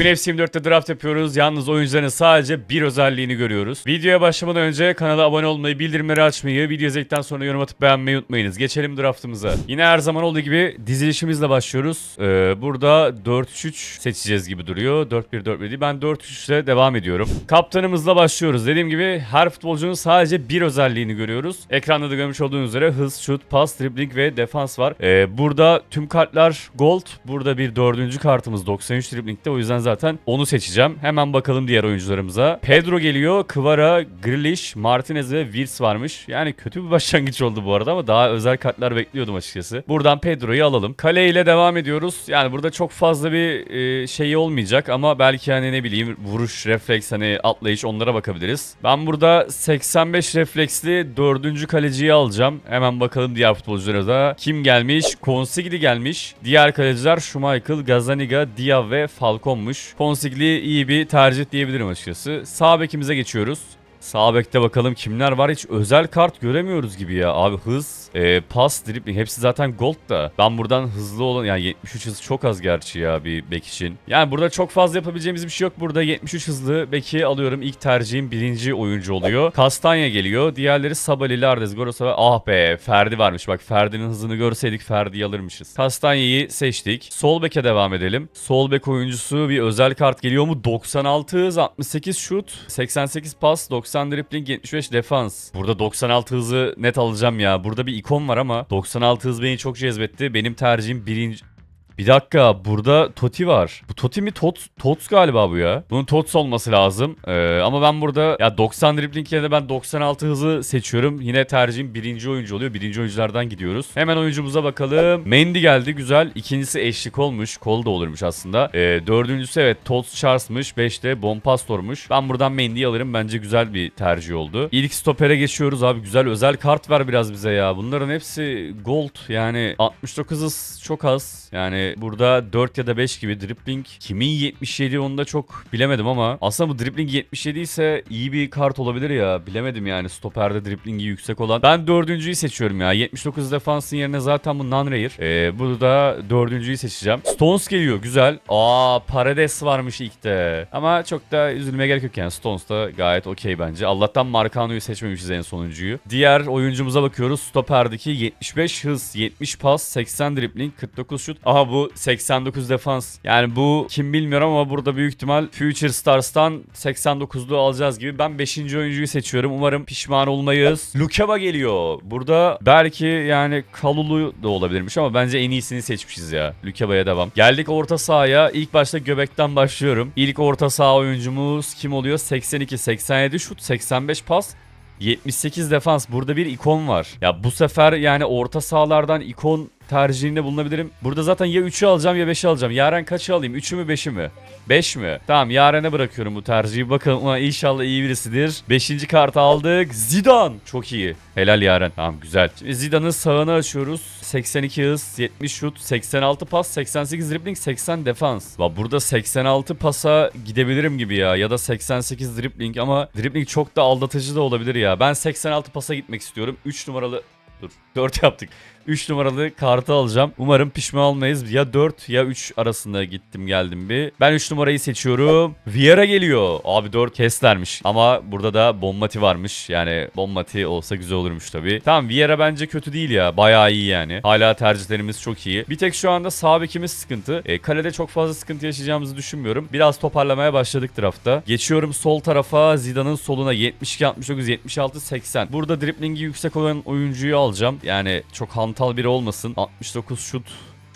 Bugün FC24'te draft yapıyoruz. Yalnız oyuncuların sadece bir özelliğini görüyoruz. Videoya başlamadan önce kanala abone olmayı, bildirimleri açmayı, video izledikten sonra yorum atıp beğenmeyi unutmayınız. Geçelim draftımıza. Yine her zaman olduğu gibi dizilişimizle başlıyoruz. Ee, burada 4-3-3 seçeceğiz gibi duruyor. 4-1-4-1 değil. Ben 4-3-3 ile devam ediyorum. Kaptanımızla başlıyoruz. Dediğim gibi her futbolcunun sadece bir özelliğini görüyoruz. Ekranda da görmüş olduğunuz üzere hız, şut, pas, dribbling ve defans var. Ee, burada tüm kartlar gold. Burada bir dördüncü kartımız 93 dribbling'de. O yüzden zaten onu seçeceğim. Hemen bakalım diğer oyuncularımıza. Pedro geliyor. Kvara, Grealish, Martinez ve Wirtz varmış. Yani kötü bir başlangıç oldu bu arada ama daha özel kartlar bekliyordum açıkçası. Buradan Pedro'yu alalım. Kale ile devam ediyoruz. Yani burada çok fazla bir e, şeyi olmayacak ama belki hani ne bileyim vuruş, refleks hani atlayış onlara bakabiliriz. Ben burada 85 refleksli dördüncü kaleciyi alacağım. Hemen bakalım diğer futbolculara da. Kim gelmiş? Konsigli gelmiş. Diğer kaleciler Schmeichel, Gazaniga, Dia ve Falcon'muş. Konsigli iyi bir tercih diyebilirim açıkçası. Sağ bekimize geçiyoruz. Sağ bekte bakalım kimler var. Hiç özel kart göremiyoruz gibi ya. Abi hız, e, pas, dribbling hepsi zaten gold da. Ben buradan hızlı olan yani 73 hız çok az gerçi ya bir bek için. Yani burada çok fazla yapabileceğimiz bir şey yok. Burada 73 hızlı beki alıyorum. İlk tercihim birinci oyuncu oluyor. Kastanya geliyor. Diğerleri Sabali, Lardes, Gorosova. Ah be Ferdi varmış. Bak Ferdi'nin hızını görseydik Ferdi'yi alırmışız. Kastanya'yı seçtik. Sol beke devam edelim. Sol bek oyuncusu bir özel kart geliyor mu? 96 hız 68 şut 88 pas 90 dribbling 75 defans. Burada 96 hızı net alacağım ya. Burada bir ikon var ama 96 hız beni çok cezbetti. Benim tercihim birinci... Bir dakika burada Toti var. Bu Toti mi? Tots, Tots galiba bu ya. Bunun Tots olması lazım. Ee, ama ben burada ya 90 dribbling yerine ben 96 hızı seçiyorum. Yine tercihim birinci oyuncu oluyor. Birinci oyunculardan gidiyoruz. Hemen oyuncumuza bakalım. Mendy geldi güzel. İkincisi eşlik olmuş. Kol da olurmuş aslında. Ee, dördüncüsü evet Tots Charles'mış. Beşte Bompastor'muş. Ben buradan Mendy'yi alırım. Bence güzel bir tercih oldu. İlk stopere geçiyoruz abi. Güzel özel kart ver biraz bize ya. Bunların hepsi gold. Yani 69 hız çok az. Yani burada 4 ya da 5 gibi dribbling. Kimin 77 onu da çok bilemedim ama aslında bu dribbling 77 ise iyi bir kart olabilir ya. Bilemedim yani stoperde dribblingi yüksek olan. Ben dördüncüyü seçiyorum ya. 79 defansın yerine zaten bu non-rare. Ee, burada dördüncüyü seçeceğim. Stones geliyor güzel. Aa Paredes varmış ilk de. Ama çok da üzülmeye gerek yok yani. Stones da gayet okey bence. Allah'tan Marcano'yu seçmemişiz en sonuncuyu. Diğer oyuncumuza bakıyoruz. Stoperdeki 75 hız, 70 pas, 80 dribbling, 49 şut. Aha bu 89 defans. Yani bu kim bilmiyorum ama burada büyük ihtimal Future Stars'tan 89'lu alacağız gibi. Ben 5. oyuncuyu seçiyorum. Umarım pişman olmayız. Lukeba geliyor. Burada belki yani Kalulu da olabilirmiş ama bence en iyisini seçmişiz ya. Lukeba'ya devam. Geldik orta sahaya. İlk başta göbekten başlıyorum. İlk orta saha oyuncumuz kim oluyor? 82, 87 şut, 85 pas. 78 defans. Burada bir ikon var. Ya bu sefer yani orta sahalardan ikon tercihinde bulunabilirim. Burada zaten ya 3'ü alacağım ya 5'i alacağım. Yaren kaçı alayım? 3'ü mü 5'i mi? 5 mi? Tamam Yaren'e bırakıyorum bu tercihi. Bakalım ama inşallah iyi birisidir. 5. kartı aldık. Zidane. Çok iyi. Helal Yaren. Tamam güzel. Şimdi Zidane'ın sağını açıyoruz. 82 hız, 70 şut, 86 pas, 88 dribbling, 80 defans. Bak burada 86 pasa gidebilirim gibi ya. Ya da 88 dribbling ama dribbling çok da aldatıcı da olabilir ya. Ben 86 pasa gitmek istiyorum. 3 numaralı Dur 4 yaptık. 3 numaralı kartı alacağım. Umarım pişman olmayız. Ya 4 ya 3 arasında gittim geldim bir. Ben 3 numarayı seçiyorum. Vieira geliyor. Abi 4 Kessler'miş. Ama burada da Bommati varmış. Yani Bommati olsa güzel olurmuş tabii. Tamam Vieira bence kötü değil ya. Bayağı iyi yani. Hala tercihlerimiz çok iyi. Bir tek şu anda sağ bekimiz sıkıntı. E, kalede çok fazla sıkıntı yaşayacağımızı düşünmüyorum. Biraz toparlamaya başladık draftta. Geçiyorum sol tarafa. Zidane'ın soluna 72, 69, 76, 80. Burada driblingi yüksek olan oyuncuyu alacağım. Yani çok hantal biri olmasın. 69 şut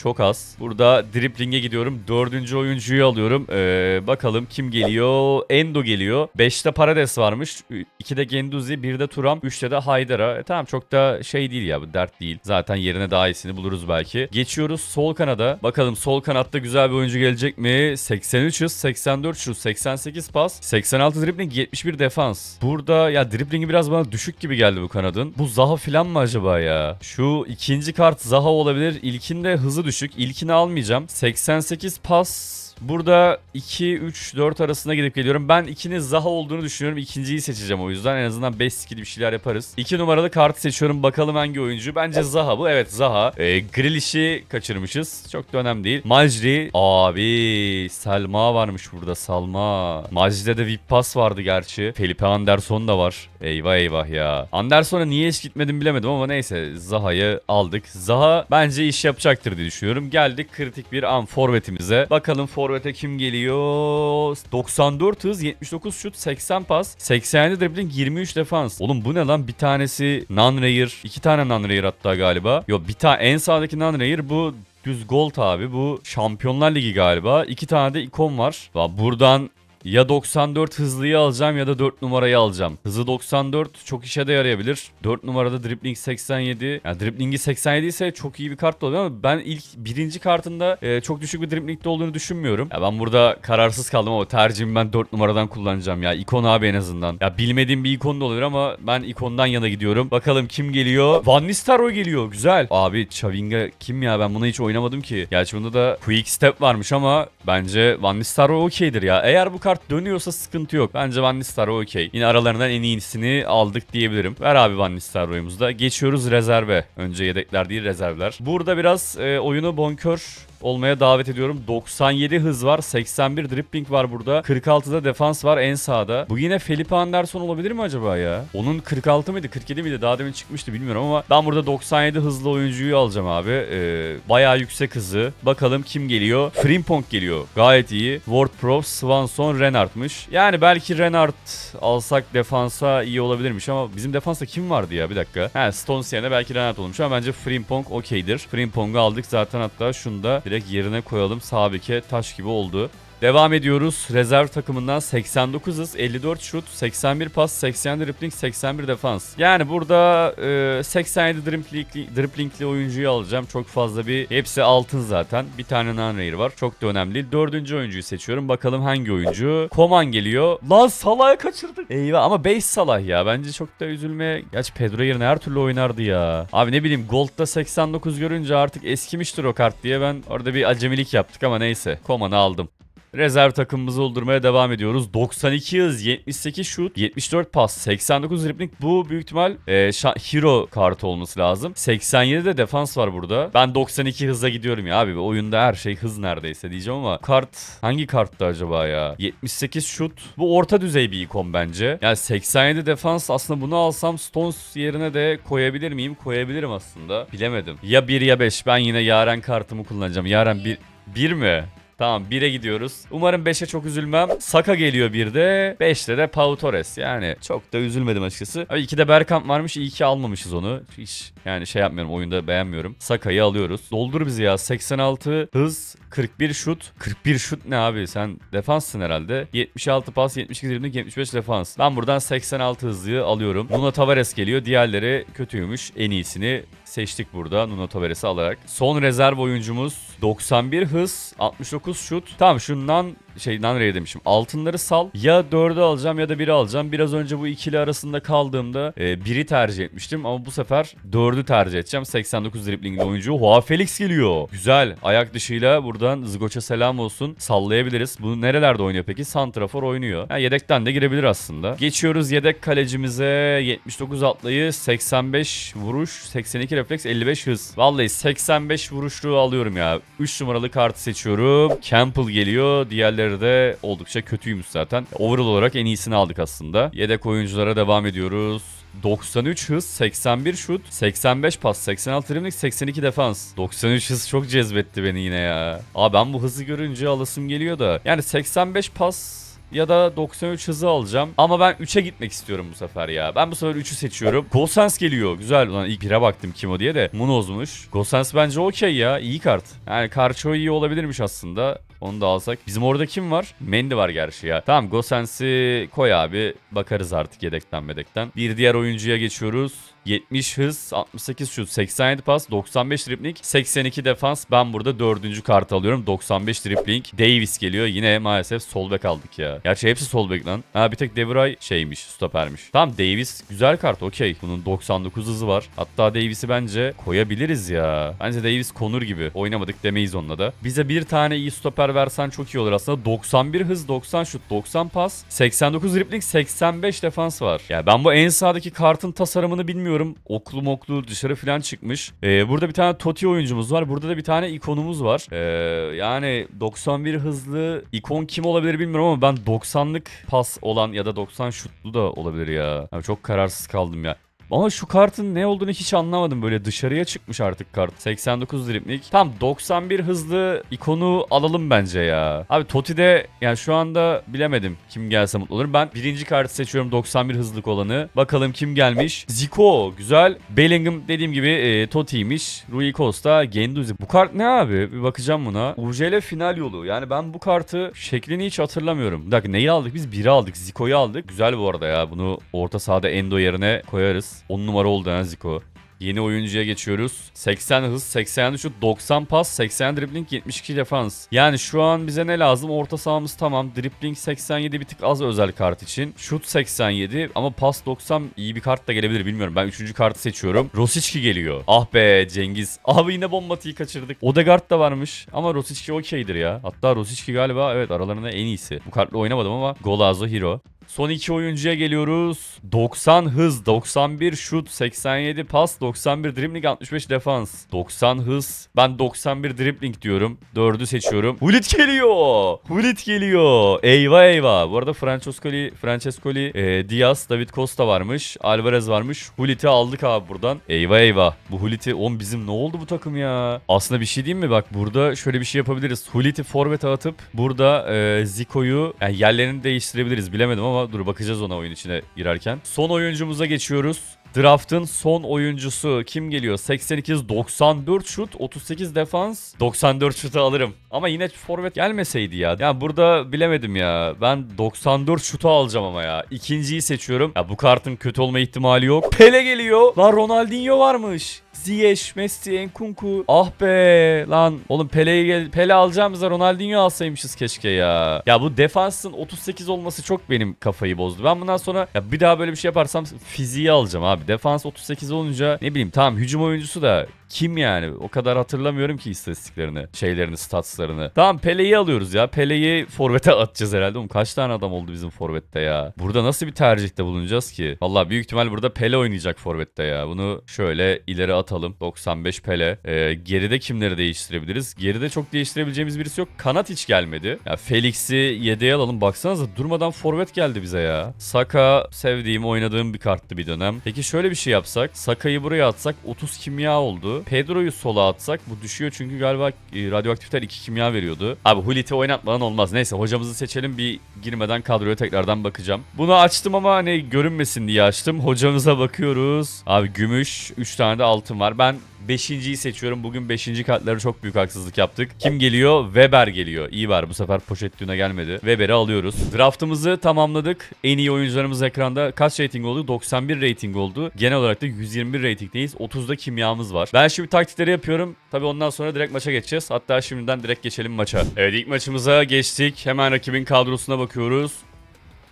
çok az. Burada dripling'e gidiyorum. Dördüncü oyuncuyu alıyorum. Ee, bakalım kim geliyor? Endo geliyor. Beşte Parades varmış. İkide Genduzi, bir de Turam, üçte de Haydara. E, tamam çok da şey değil ya bu dert değil. Zaten yerine daha iyisini buluruz belki. Geçiyoruz sol kanada. Bakalım sol kanatta güzel bir oyuncu gelecek mi? 83 hız, 84 şut, 88 pas, 86 dribbling, 71 defans. Burada ya driblingi biraz bana düşük gibi geldi bu kanadın. Bu Zaha falan mı acaba ya? Şu ikinci kart Zaha olabilir. İlkinde hızı düşük. İlkini almayacağım. 88 pas Burada 2, 3, 4 arasında gidip geliyorum. Ben 2'nin Zaha olduğunu düşünüyorum. İkinciyi seçeceğim o yüzden. En azından 5 skill'i bir şeyler yaparız. 2 numaralı kartı seçiyorum. Bakalım hangi oyuncu. Bence Zaha bu. Evet Zaha. E, Grealish'i kaçırmışız. Çok da önemli değil. Majri. Abi Selma varmış burada. Salma. Majri'de de VIP Pass vardı gerçi. Felipe Anderson da var. Eyvah eyvah ya. Anderson'a niye hiç gitmedim bilemedim ama neyse Zaha'yı aldık. Zaha bence iş yapacaktır diye düşünüyorum. Geldik kritik bir an forvetimize. Bakalım forvete kim geliyor? 94 hız, 79 şut, 80 pas, 87 dribbling, 23 defans. Oğlum bu ne lan? Bir tanesi non-rare, iki tane non-rare hatta galiba. Yok bir tane en sağdaki non-rare bu Düz Gold abi bu Şampiyonlar Ligi galiba. İki tane de ikon var. Va Buradan ya 94 hızlıyı alacağım ya da 4 numarayı alacağım. Hızı 94 çok işe de yarayabilir. 4 numarada dribbling 87. Yani dribblingi 87 ise çok iyi bir kart da oluyor ama ben ilk birinci kartında e, çok düşük bir dribblingde olduğunu düşünmüyorum. Ya ben burada kararsız kaldım ama tercihimi ben 4 numaradan kullanacağım ya. İkon abi en azından. Ya bilmediğim bir ikon da olabilir ama ben ikondan yana gidiyorum. Bakalım kim geliyor? Van Nistelrooy geliyor. Güzel. Abi Chavinga kim ya? Ben bunu hiç oynamadım ki. Gerçi bunda da Quick Step varmış ama bence Van Nistelrooy okeydir ya. Eğer bu kart dönüyorsa sıkıntı yok. Bence Van Nistelrooy okey. Yine aralarından en iyisini aldık diyebilirim. Ver abi Van Nistelrooy'umuzu da. Geçiyoruz rezerve. Önce yedekler değil rezervler. Burada biraz e, oyunu bonkör olmaya davet ediyorum. 97 hız var. 81 dribbling var burada. 46'da defans var en sağda. Bu yine Felipe Anderson olabilir mi acaba ya? Onun 46 mıydı 47 miydi? Daha demin çıkmıştı bilmiyorum ama ben burada 97 hızlı oyuncuyu alacağım abi. Ee, bayağı yüksek hızı. Bakalım kim geliyor? Frimpong geliyor. Gayet iyi. Ward-Prowse, Swanson, Renard'mış. Yani belki Renard alsak defansa iyi olabilirmiş ama bizim defansta kim vardı ya? Bir dakika. He Stones yerine belki Renard olmuş ama bence Frimpong okeydir. Frimpong'u aldık zaten hatta şunu da direkt yerine koyalım. Sabike taş gibi oldu. Devam ediyoruz. Rezerv takımından 89 hız, 54 şut, 81 pas, 80 dribbling, 81 defans. Yani burada e, 87 dribbling, dribblingli oyuncuyu alacağım. Çok fazla bir hepsi altın zaten. Bir tane non var. Çok da önemli. Dördüncü oyuncuyu seçiyorum. Bakalım hangi oyuncu? Koman geliyor. Lan Salah'ı kaçırdık. Eyvah ama 5 Salah ya. Bence çok da üzülmeye. Gerçi Pedro yerine her türlü oynardı ya. Abi ne bileyim Gold'da 89 görünce artık eskimiştir o kart diye ben orada bir acemilik yaptık ama neyse. Koman'ı aldım. Rezerv takımımızı oldurmaya devam ediyoruz. 92 hız, 78 şut, 74 pas, 89 dribbling. Bu büyük ihtimal e, hero kartı olması lazım. 87 de defans var burada. Ben 92 hıza gidiyorum ya abi. Oyunda her şey hız neredeyse diyeceğim ama kart hangi karttı acaba ya? 78 şut. Bu orta düzey bir ikon bence. Yani 87 defans aslında bunu alsam Stones yerine de koyabilir miyim? Koyabilirim aslında. Bilemedim. Ya 1 ya 5. Ben yine Yaren kartımı kullanacağım. Yaren 1 1 mi? Tamam 1'e gidiyoruz. Umarım 5'e çok üzülmem. Saka geliyor 1'de. 5'te de Pau Torres. Yani çok da üzülmedim açıkçası. Abi 2'de Bergkamp varmış. İyi ki almamışız onu. Hiç yani şey yapmıyorum. Oyunda beğenmiyorum. Saka'yı alıyoruz. Doldur bizi ya. 86 hız. 41 şut. 41 şut ne abi? Sen defanssın herhalde. 76 pas, 72 dribbling, 75 defans. Ben buradan 86 hızlıyı alıyorum. Nuno Tavares geliyor. Diğerleri kötüymüş. En iyisini seçtik burada Nuno Tavares'i alarak. Son rezerv oyuncumuz 91 hız, 69 şut. Tamam şundan şey Nanre'ye demişim. Altınları sal. Ya 4'ü alacağım ya da 1'i alacağım. Biraz önce bu ikili arasında kaldığımda e, 1'i tercih etmiştim ama bu sefer 4'ü tercih edeceğim. 89 driblingli oyuncu. Joao Felix geliyor. Güzel. Ayak dışıyla buradan Zgoç'a selam olsun. Sallayabiliriz. Bu nerelerde oynuyor peki? Santrafor oynuyor. Ha, yedekten de girebilir aslında. Geçiyoruz yedek kalecimize. 79 atlayı, 85 vuruş, 82 refleks, 55 hız. Vallahi 85 vuruşluğu alıyorum ya. 3 numaralı kartı seçiyorum. Campbell geliyor. Diğerleri de oldukça kötüymüş zaten. Overall olarak en iyisini aldık aslında. Yedek oyunculara devam ediyoruz. 93 hız, 81 şut, 85 pas, 86 dribbling, 82 defans. 93 hız çok cezbetti beni yine ya. Abi ben bu hızı görünce alasım geliyor da. Yani 85 pas ya da 93 hızı alacağım. Ama ben 3'e gitmek istiyorum bu sefer ya. Ben bu sefer 3'ü seçiyorum. Gosens geliyor. Güzel. Ulan ilk 1'e baktım kim o diye de. Munoz'muş. Gosens bence okey ya. İyi kart. Yani Karcho iyi olabilirmiş aslında. Onu da alsak. Bizim orada kim var? Mendy var gerçi ya. Tamam Gosens'i koy abi. Bakarız artık yedekten medekten. Bir diğer oyuncuya geçiyoruz. 70 hız, 68 şut, 87 pas, 95 dribling, 82 defans. Ben burada dördüncü kartı alıyorum. 95 dribling. Davis geliyor. Yine maalesef sol bek aldık ya. Gerçi hepsi sol bek lan. Ha bir tek Devray şeymiş, stopermiş. Tamam Davis güzel kart okey. Bunun 99 hızı var. Hatta Davis'i bence koyabiliriz ya. Bence Davis konur gibi. Oynamadık demeyiz onunla da. Bize bir tane iyi stoper versen çok iyi olur aslında. 91 hız, 90 şut, 90 pas, 89 dribling, 85 defans var. Ya ben bu en sağdaki kartın tasarımını bilmiyorum. Oklu moklu dışarı falan çıkmış. Ee, burada bir tane Totti oyuncumuz var. Burada da bir tane ikonumuz var. Ee, yani 91 hızlı ikon kim olabilir bilmiyorum ama ben 90'lık pas olan ya da 90 şutlu da olabilir ya. Abi çok kararsız kaldım ya. Ama şu kartın ne olduğunu hiç anlamadım. Böyle dışarıya çıkmış artık kart. 89 driplik. Tam 91 hızlı ikonu alalım bence ya. Abi Toti'de yani şu anda bilemedim kim gelse mutlu olurum. Ben birinci kartı seçiyorum 91 hızlık olanı. Bakalım kim gelmiş. Zico güzel. Bellingham dediğim gibi e, Toti'ymiş. Rui Costa, Genduzi. Bu kart ne abi? Bir bakacağım buna. UCL final yolu. Yani ben bu kartı şeklini hiç hatırlamıyorum. Bir dakika neyi aldık? Biz biri aldık. Zico'yu aldık. Güzel bu arada ya. Bunu orta sahada Endo yerine koyarız. 10 numara oldu ha Zico. Yeni oyuncuya geçiyoruz. 80 hız, 80 şut, 90 pas, 80 dribbling, 72 defans. Yani şu an bize ne lazım? Orta sahamız tamam. Dribbling 87 bir tık az özel kart için. Şut 87 ama pas 90 iyi bir kart da gelebilir bilmiyorum. Ben 3. kartı seçiyorum. Rosicki geliyor. Ah be Cengiz. Abi yine bombatıyı kaçırdık. Odegaard da varmış ama Rosicki okeydir ya. Hatta Rosicki galiba evet aralarında en iyisi. Bu kartla oynamadım ama Golazo Hero. Son iki oyuncuya geliyoruz. 90 hız, 91 şut, 87 pas, 91 dribbling, 65 defans. 90 hız. Ben 91 dribbling diyorum. 4'ü seçiyorum. Hulit geliyor. Hulit geliyor. Eyvah eyvah. Bu arada Francescoli, Francescoli, e, Diaz, David Costa varmış. Alvarez varmış. Hulit'i aldık abi buradan. Eyvah eyvah. Bu Hulit'i, on bizim ne oldu bu takım ya? Aslında bir şey diyeyim mi? Bak burada şöyle bir şey yapabiliriz. Hulit'i forvete atıp burada e, Zico'yu yani yerlerini değiştirebiliriz. Bilemedim ama dur bakacağız ona oyun içine girerken. Son oyuncumuza geçiyoruz. Draft'ın son oyuncusu kim geliyor? 82 94 şut, 38 defans. 94 şutu alırım. Ama yine forvet gelmeseydi ya. Ya burada bilemedim ya. Ben 94 şutu alacağım ama ya. İkinciyi seçiyorum. Ya bu kartın kötü olma ihtimali yok. Pele geliyor. Lan Ronaldinho varmış. Ziyech, Messi, Enkunku. Ah be lan. Oğlum Pele'yi gel Pele alacağımıza Ronaldinho alsaymışız keşke ya. Ya bu defansın 38 olması çok benim kafayı bozdu. Ben bundan sonra ya bir daha böyle bir şey yaparsam fiziği alacağım abi. Defans 38 olunca ne bileyim tamam hücum oyuncusu da kim yani? O kadar hatırlamıyorum ki istatistiklerini, şeylerini, statslarını. Tamam Pele'yi alıyoruz ya. Pele'yi forvete atacağız herhalde. Oğlum kaç tane adam oldu bizim forvette ya? Burada nasıl bir tercihte bulunacağız ki? Valla büyük ihtimal burada Pele oynayacak forvette ya. Bunu şöyle ileri atalım. 95 Pele. Ee, geride kimleri değiştirebiliriz? Geride çok değiştirebileceğimiz birisi yok. Kanat hiç gelmedi. Ya Felix'i yedeğe alalım. Baksanıza durmadan forvet geldi bize ya. Saka sevdiğim, oynadığım bir karttı bir dönem. Peki şöyle bir şey yapsak. Saka'yı buraya atsak 30 kimya oldu. Pedro'yu sola atsak bu düşüyor çünkü galiba e, radyoaktifler 2 kimya veriyordu. Abi Hulit'i oynatmadan olmaz. Neyse hocamızı seçelim bir girmeden kadroya tekrardan bakacağım. Bunu açtım ama hani görünmesin diye açtım. Hocamıza bakıyoruz. Abi gümüş 3 tane de altın var. Ben Beşinciyi seçiyorum. Bugün 5. kartları çok büyük haksızlık yaptık. Kim geliyor? Weber geliyor. İyi var bu sefer Pochettino gelmedi. Weber'i alıyoruz. Draftımızı tamamladık. En iyi oyuncularımız ekranda. Kaç rating oldu? 91 rating oldu. Genel olarak da 121 ratingdeyiz. 30'da kimyamız var. Ben şimdi taktikleri yapıyorum. Tabii ondan sonra direkt maça geçeceğiz. Hatta şimdiden direkt geçelim maça. Evet ilk maçımıza geçtik. Hemen rakibin kadrosuna bakıyoruz.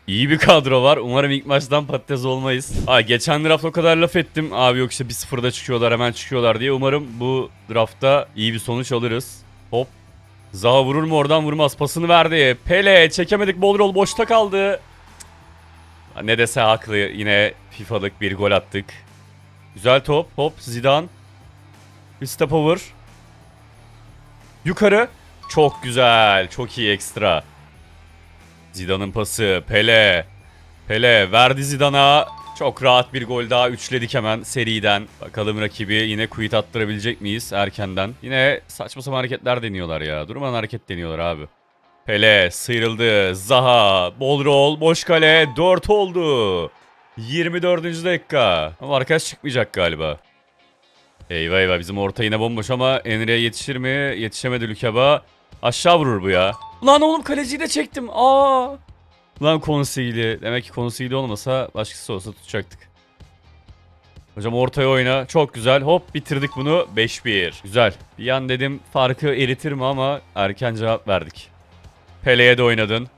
İyi bir kadro var. Umarım ilk maçtan patates olmayız. Aa, geçen draft o kadar laf ettim. Abi yok işte 1-0'da çıkıyorlar hemen çıkıyorlar diye. Umarım bu draftta iyi bir sonuç alırız. Hop. Zaha vurur mu oradan vurmaz. Pasını verdi. Pele çekemedik. Bol rol boşta kaldı. Ne dese haklı. Yine FIFA'lık bir gol attık. Güzel top. Hop Zidane. Bir step over. Yukarı. Çok güzel. Çok iyi ekstra. Zidane'ın pası. Pele. Pele verdi Zidane'a. Çok rahat bir gol daha üçledik hemen seriden. Bakalım rakibi yine quit attırabilecek miyiz erkenden. Yine saçma sapan hareketler deniyorlar ya. Durmadan hareket deniyorlar abi. Pele sıyrıldı. Zaha. Bol rol. Boş kale. 4 oldu. 24. dakika. Ama arkadaş çıkmayacak galiba. Eyvah eyvah bizim orta yine bomboş ama Enri'ye yetişir mi? Yetişemedi Lükeba. Aşağı vurur bu ya. Lan oğlum kaleciyi de çektim. Aa. Lan konseyli. Demek ki konseyli olmasa başkası olsa tutacaktık. Hocam ortaya oyna. Çok güzel. Hop bitirdik bunu. 5-1. Güzel. Bir an dedim farkı eritir mi ama erken cevap verdik. Pele'ye de oynadın.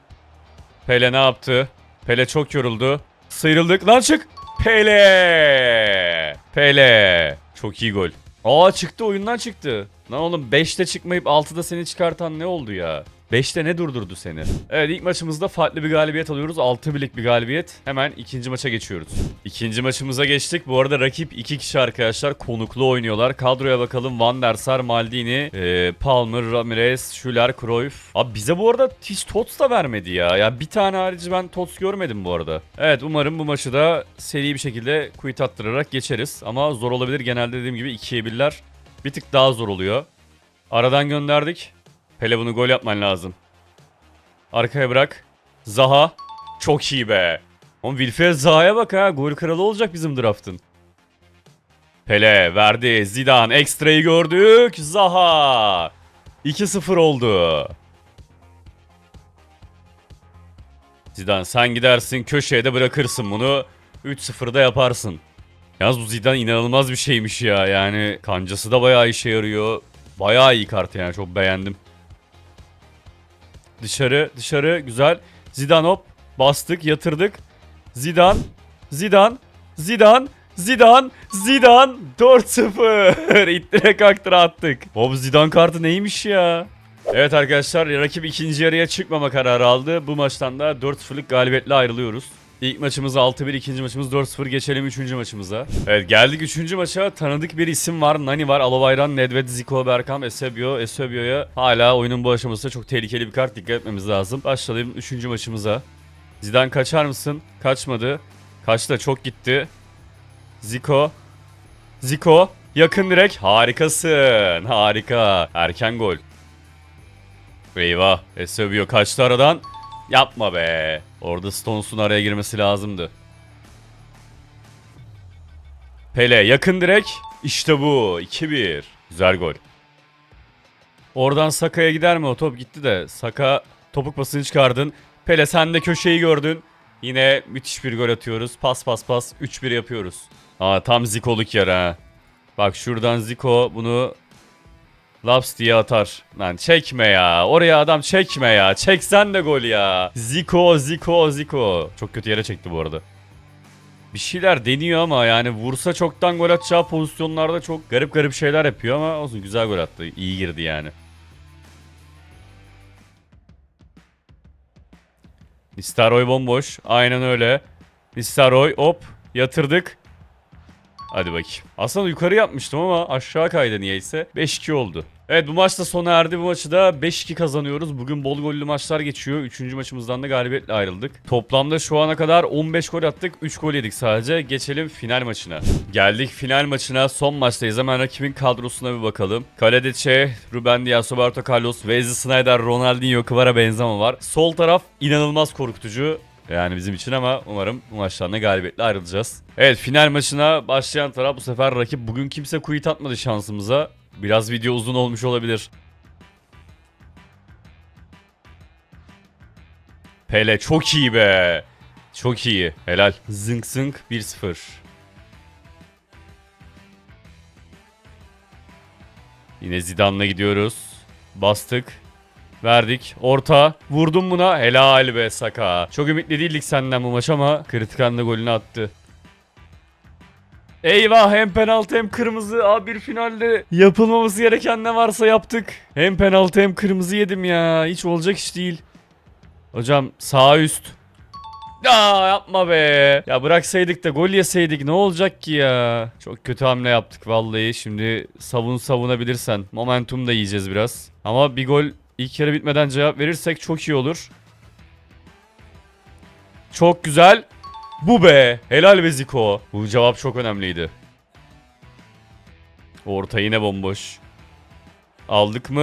Pele ne yaptı? Pele çok yoruldu. Sıyrıldık. Lan çık. Pele. Pele. Çok iyi gol. Aa çıktı oyundan çıktı. Lan oğlum 5'te çıkmayıp 6'da seni çıkartan ne oldu ya? 5'te ne durdurdu seni? Evet ilk maçımızda farklı bir galibiyet alıyoruz. 6 birlik bir galibiyet. Hemen ikinci maça geçiyoruz. İkinci maçımıza geçtik. Bu arada rakip 2 kişi arkadaşlar. Konuklu oynuyorlar. Kadroya bakalım. Van der Sar, Maldini, e, Palmer, Ramirez, Schüller, Cruyff. Abi bize bu arada hiç Tots da vermedi ya. Ya bir tane harici ben Tots görmedim bu arada. Evet umarım bu maçı da seri bir şekilde quit attırarak geçeriz. Ama zor olabilir. Genelde dediğim gibi 2'ye 1'ler bir tık daha zor oluyor. Aradan gönderdik. Pele bunu gol yapman lazım. Arkaya bırak. Zaha. Çok iyi be. Oğlum Wilfred Zaha'ya bak ha. Gol kralı olacak bizim draftın. Pele verdi. Zidane ekstrayı gördük. Zaha. 2-0 oldu. Zidane sen gidersin köşeye de bırakırsın bunu. 3-0'da yaparsın. Yalnız bu Zidane inanılmaz bir şeymiş ya. Yani kancası da bayağı işe yarıyor. Bayağı iyi kart yani çok beğendim. Dışarı dışarı güzel. Zidane hop bastık yatırdık. Zidane Zidane Zidane Zidane Zidane 4-0 İttire kaktıra attık. O Zidane kartı neymiş ya? Evet arkadaşlar rakip ikinci yarıya çıkmama kararı aldı. Bu maçtan da 4-0'lık galibiyetle ayrılıyoruz. İlk maçımız 6-1, ikinci maçımız 4-0. Geçelim üçüncü maçımıza. Evet geldik üçüncü maça. Tanıdık bir isim var. Nani var, Alobayran, Nedved, Zico, Bergkamp, Eusebio. Eusebio'ya hala oyunun bu aşamasında çok tehlikeli bir kart. Dikkat etmemiz lazım. Başlayalım üçüncü maçımıza. Zidane kaçar mısın? Kaçmadı. Kaçtı çok gitti. Zico. Zico. Yakın direk. Harikasın. Harika. Erken gol. Eyvah. Eusebio kaçtı aradan. Yapma be. Orada Stones'un araya girmesi lazımdı. Pele yakın direk. İşte bu. 2-1. Güzel gol. Oradan Saka'ya gider mi? O top gitti de. Saka topuk pasını çıkardın. Pele sen de köşeyi gördün. Yine müthiş bir gol atıyoruz. Pas pas pas. 3-1 yapıyoruz. Aa tam Ziko'luk yer ha. Bak şuradan Ziko bunu Laps diye atar. Lan çekme ya. Oraya adam çekme ya. Çeksen de gol ya. Zico, Zico, Zico. Çok kötü yere çekti bu arada. Bir şeyler deniyor ama yani vursa çoktan gol atacağı pozisyonlarda çok garip garip şeyler yapıyor ama olsun güzel gol attı. İyi girdi yani. Nistaroy bomboş. Aynen öyle. Nistaroy hop yatırdık. Hadi bakayım. Aslında yukarı yapmıştım ama aşağı kaydı niyeyse. 5-2 oldu. Evet bu maç da sona erdi. Bu maçı da 5-2 kazanıyoruz. Bugün bol gollü maçlar geçiyor. Üçüncü maçımızdan da galibiyetle ayrıldık. Toplamda şu ana kadar 15 gol attık. 3 gol yedik sadece. Geçelim final maçına. Geldik final maçına. Son maçtayız. Hemen rakibin kadrosuna bir bakalım. Kalede Che, Ruben Dias, Roberto Carlos, Wesley Sneijder, Ronaldinho, Kvara Benzema var. Sol taraf inanılmaz korkutucu. Yani bizim için ama umarım bu maçtan da galibiyetle ayrılacağız. Evet final maçına başlayan taraf bu sefer rakip. Bugün kimse quit atmadı şansımıza. Biraz video uzun olmuş olabilir. Pele çok iyi be. Çok iyi. Helal. Zınk zınk 1-0. Yine Zidane'la gidiyoruz. Bastık. Verdik. Orta. Vurdum buna. Helal be Saka. Çok ümitli değildik senden bu maç ama kritik anda golünü attı. Eyvah hem penaltı hem kırmızı. Abi bir finalde yapılmaması gereken ne varsa yaptık. Hem penaltı hem kırmızı yedim ya. Hiç olacak iş değil. Hocam sağ üst. Aa yapma be. Ya bıraksaydık da gol yeseydik ne olacak ki ya? Çok kötü hamle yaptık vallahi. Şimdi savun savunabilirsen. Momentum da yiyeceğiz biraz. Ama bir gol ilk yarı bitmeden cevap verirsek çok iyi olur. Çok güzel. Bu be. Helal be Ziko. Bu cevap çok önemliydi. Orta yine bomboş. Aldık mı?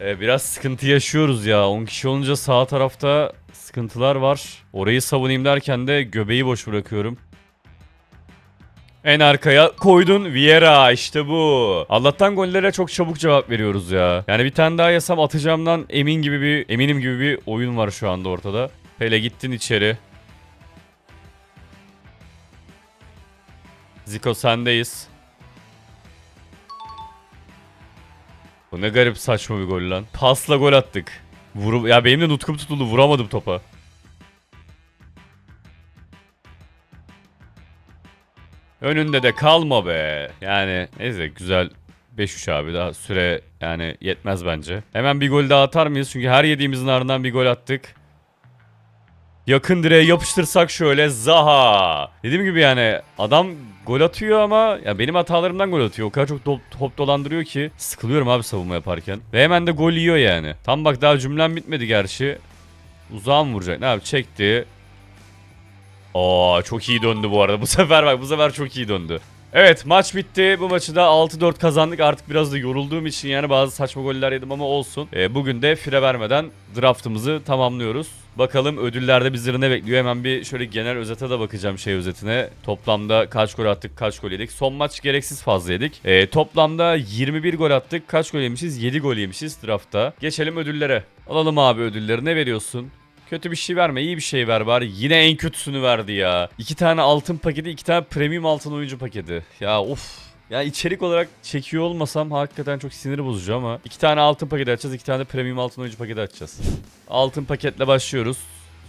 Ee, biraz sıkıntı yaşıyoruz ya. 10 kişi olunca sağ tarafta sıkıntılar var. Orayı savunayım derken de göbeği boş bırakıyorum. En arkaya koydun Vieira işte bu. Allah'tan gollere çok çabuk cevap veriyoruz ya. Yani bir tane daha yasam atacağımdan emin gibi bir eminim gibi bir oyun var şu anda ortada. Pele gittin içeri. Ziko sendeyiz. Bu ne garip saçma bir gol lan. Pasla gol attık. Vuru ya benim de nutkum tutuldu vuramadım topa. Önünde de kalma be. Yani neyse güzel 5-3 abi daha süre yani yetmez bence. Hemen bir gol daha atar mıyız? Çünkü her yediğimizin ardından bir gol attık. Yakın direğe yapıştırsak şöyle Zaha. Dediğim gibi yani adam gol atıyor ama ya benim hatalarımdan gol atıyor. O kadar çok do- top dolandırıyor ki sıkılıyorum abi savunma yaparken. Ve hemen de gol yiyor yani. Tam bak daha cümlem bitmedi gerçi. Uzağa mı vuracak? Ne abi çekti. Aa çok iyi döndü bu arada. Bu sefer bak bu sefer çok iyi döndü. Evet maç bitti. Bu maçı da 6-4 kazandık. Artık biraz da yorulduğum için yani bazı saçma goller yedim ama olsun. Ee, bugün de fire vermeden draftımızı tamamlıyoruz. Bakalım ödüllerde bizleri ne bekliyor? Hemen bir şöyle genel özete de bakacağım şey özetine. Toplamda kaç gol attık, kaç gol yedik. Son maç gereksiz fazla yedik. Ee, toplamda 21 gol attık. Kaç gol yemişiz? 7 gol yemişiz draftta. Geçelim ödüllere. Alalım abi ödülleri. Ne veriyorsun? Kötü bir şey verme, iyi bir şey ver bari. Yine en kötüsünü verdi ya. İki tane altın paketi, iki tane premium altın oyuncu paketi. Ya of. Ya içerik olarak çekiyor olmasam hakikaten çok siniri bozucu ama iki tane altın paketi açacağız, iki tane premium altın oyuncu paketi açacağız. Altın paketle başlıyoruz.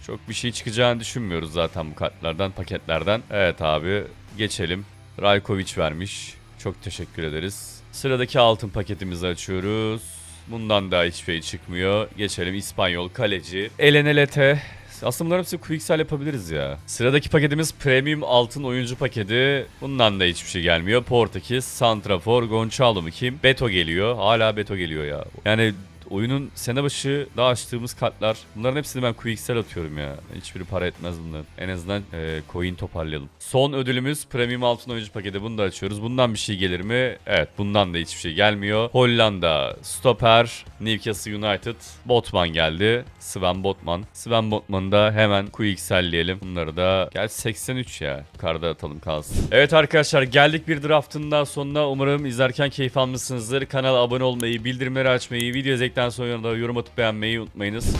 Çok bir şey çıkacağını düşünmüyoruz zaten bu kartlardan, paketlerden. Evet abi, geçelim. Rajkovic vermiş. Çok teşekkür ederiz. Sıradaki altın paketimizi açıyoruz. Bundan da hiçbir şey çıkmıyor. Geçelim İspanyol kaleci. Elenelete. Aslında bunların hepsi quicksell yapabiliriz ya. Sıradaki paketimiz premium altın oyuncu paketi. Bundan da hiçbir şey gelmiyor. Portekiz, Santrafor, Gonçalo mu kim? Beto geliyor. Hala Beto geliyor ya. Yani oyunun sene başı daha açtığımız kartlar. Bunların hepsini ben quicksell atıyorum ya. Hiçbiri para etmez bunların. En azından e, coin toparlayalım. Son ödülümüz premium altın oyuncu paketi. Bunu da açıyoruz. Bundan bir şey gelir mi? Evet bundan da hiçbir şey gelmiyor. Hollanda, Stoper, Newcastle United, Botman geldi. Sven Botman. Sven Botman'ı da hemen quickselleyelim. Bunları da gel 83 ya. Yukarıda atalım kalsın. Evet arkadaşlar geldik bir draftın daha sonuna. Umarım izlerken keyif almışsınızdır. Kanala abone olmayı, bildirimleri açmayı, video izledikten sonra da yorum atıp beğenmeyi unutmayınız.